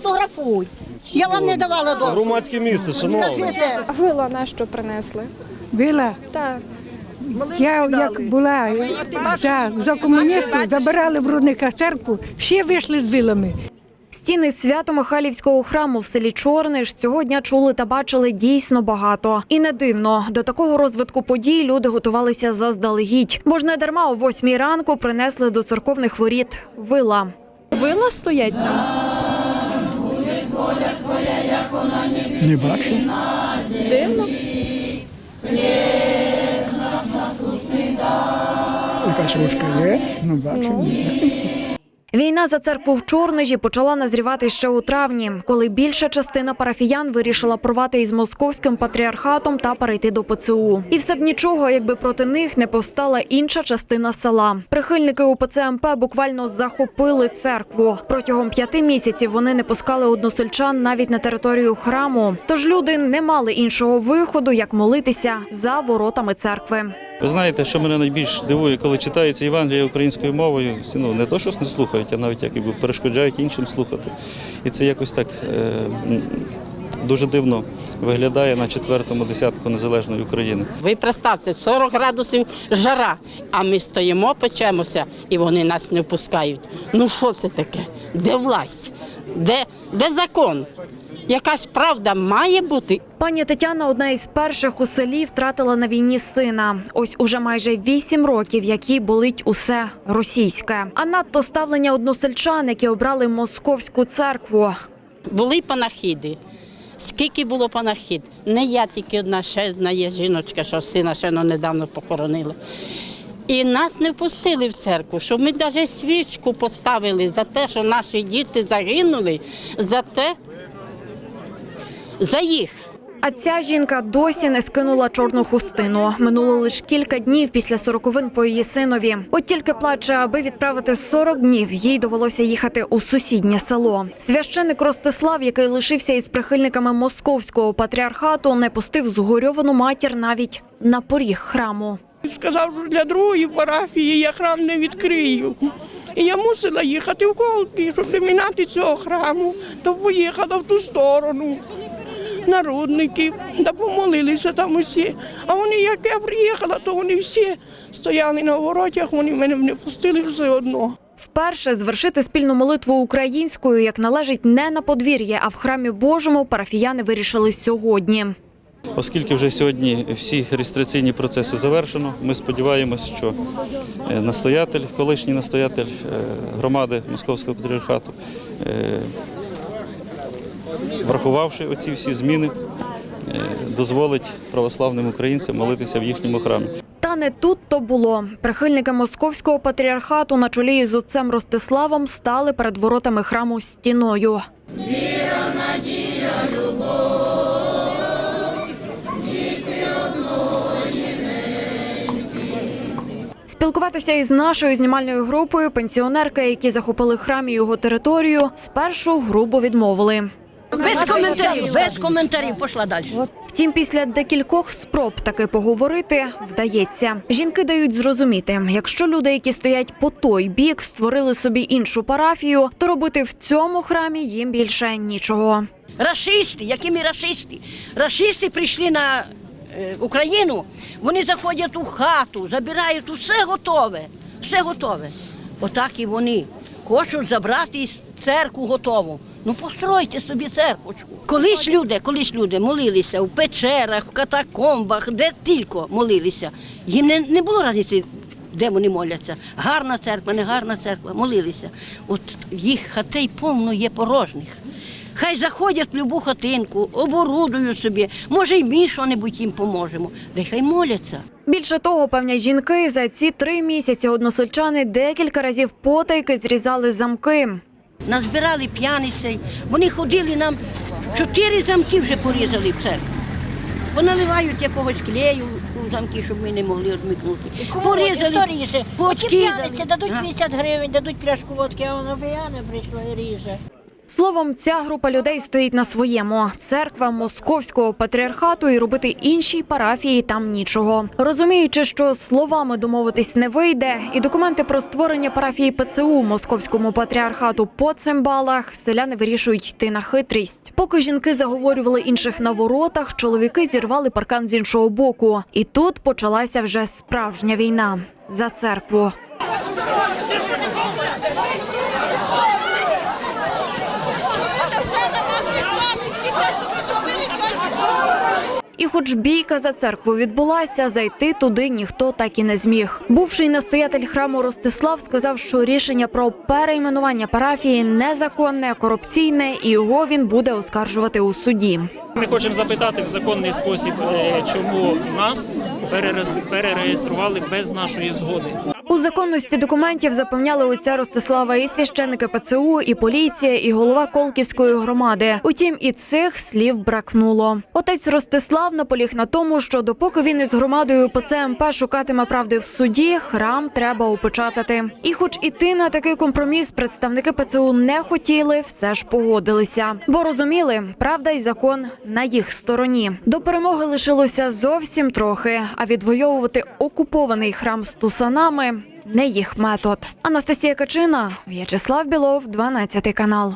сфотографуй. Я вам не давала дозволу. Громадське місце, шановне. Скажіть, Вила на що принесли? Била. Так. Я як була за, за комуністів, забирали в рудниках церкву, всі вийшли з вилами. Стіни Свято-Михайлівського храму в селі Чорниш цього дня чули та бачили дійсно багато. І не дивно, до такого розвитку подій люди готувалися заздалегідь. Бо ж не дарма о восьмій ранку принесли до церковних воріт вила. Вила стоять там. Не бачу. Дивно. Якась ручка є, не бачу. Війна за церкву в Чорнижі почала назрівати ще у травні, коли більша частина парафіян вирішила порвати із московським патріархатом та перейти до ПЦУ. І все б нічого, якби проти них не повстала інша частина села. Прихильники УПЦ МП буквально захопили церкву. Протягом п'яти місяців вони не пускали односельчан навіть на територію храму. Тож люди не мали іншого виходу, як молитися за воротами церкви. Ви знаєте, що мене найбільш дивує, коли читається Євангелія українською мовою, ну, не то, що не слухають, а навіть якби перешкоджають іншим слухати. І це якось так е, дуже дивно виглядає на четвертому десятку незалежної України. Ви представте, 40 градусів жара, а ми стоїмо, печемося, і вони нас не впускають. Ну що це таке? Де власть? Де, де закон? Якась правда має бути. Пані Тетяна одна із перших у селі втратила на війні сина. Ось уже майже вісім років, як їй болить усе російське. А надто ставлення односельчан, які обрали московську церкву. Були панахіди. Скільки було панахід? Не я тільки одна, ще одна є жіночка, що сина ще ну, недавно похоронила. І нас не впустили в церкву, щоб ми навіть свічку поставили за те, що наші діти загинули, за те, за їх. А ця жінка досі не скинула чорну хустину. Минуло лише кілька днів після сороковин по її синові. От тільки плаче, аби відправити 40 днів, їй довелося їхати у сусіднє село. Священник Ростислав, який лишився із прихильниками московського патріархату, не пустив згорьовану матір навіть на поріг храму. Сказав, що для другої парафії я храм не відкрию. І я мусила їхати в Колки, щоб не міняти цього храму, то поїхала в ту сторону. Народників, да помолилися там усі. А вони, як я приїхала, то вони всі стояли на воротях, вони мене не пустили все одно. Вперше звершити спільну молитву українською, як належить, не на подвір'ї, а в храмі Божому парафіяни вирішили сьогодні. Оскільки вже сьогодні всі реєстраційні процеси завершено, ми сподіваємося, що е, настоятель, колишній настоятель е, громади Московського патріархату, е, врахувавши оці всі зміни, е, дозволить православним українцям молитися в їхньому храмі. Та не тут то було. Прихильники московського патріархату на чолі із отцем Ростиславом стали перед воротами храму стіною. Спілкуватися із нашою знімальною групою пенсіонерки, які захопили храм і його територію, спершу грубо відмовили. Без коментарів, без коментарів пішла далі. Втім, після декількох спроб таки поговорити вдається. Жінки дають зрозуміти, якщо люди, які стоять по той бік, створили собі іншу парафію, то робити в цьому храмі їм більше нічого. Рашисти, які ми рашисти. Рашисти прийшли на е, Україну, вони заходять у хату, забирають усе готове, все готове. Отак і вони хочуть забрати церкву готову. Ну постройте собі церквочку. Колись люди, колись люди молилися в печерах, в катакомбах, де тільки молилися. Їм не, не було різниці, де вони моляться. Гарна церква, не гарна церква, молилися. От їх хатей повно є порожніх. Хай заходять в любу хатинку, оборудують собі. Може, й ми що-небудь їм поможемо. Де хай моляться. Більше того, певні жінки за ці три місяці односельчани декілька разів потайки зрізали замки. Назбирали п'яницей. Вони ходили нам чотири замки вже порізали в церкві. Поналивають якогось клею у замки, щоб ми не могли одмикнути. Порізали, Ті поочкидали. п'яниці дадуть 50 гривень, дадуть пляшку водки, а вона п'яна прийшла і ріже. Словом, ця група людей стоїть на своєму. Церква московського патріархату і робити іншій парафії там нічого. Розуміючи, що словами домовитись не вийде, і документи про створення парафії ПЦУ московському патріархату по цимбалах, селяни вирішують йти на хитрість. Поки жінки заговорювали інших на воротах, чоловіки зірвали паркан з іншого боку. І тут почалася вже справжня війна за церкву. І хоч бійка за церкву відбулася, зайти туди ніхто так і не зміг. Бувший настоятель храму Ростислав сказав, що рішення про перейменування парафії незаконне, корупційне, і його він буде оскаржувати у суді. Ми хочемо запитати в законний спосіб, е, чому нас перереєстрували без нашої згоди. У законності документів запевняли отця Ростислава і священники ПЦУ, і поліція, і голова Колківської громади. Утім, і цих слів бракнуло. Отець Ростислав наполіг на тому, що допоки він із громадою ПЦМП шукатиме правди в суді, храм треба опечатати. І, хоч іти на такий компроміс, представники ПЦУ не хотіли, все ж погодилися, бо розуміли, правда і закон на їх стороні. До перемоги лишилося зовсім трохи. А відвоювати окупований храм з тусанами не їх метод. Анастасія Качина, В'ячеслав Білов, 12 канал.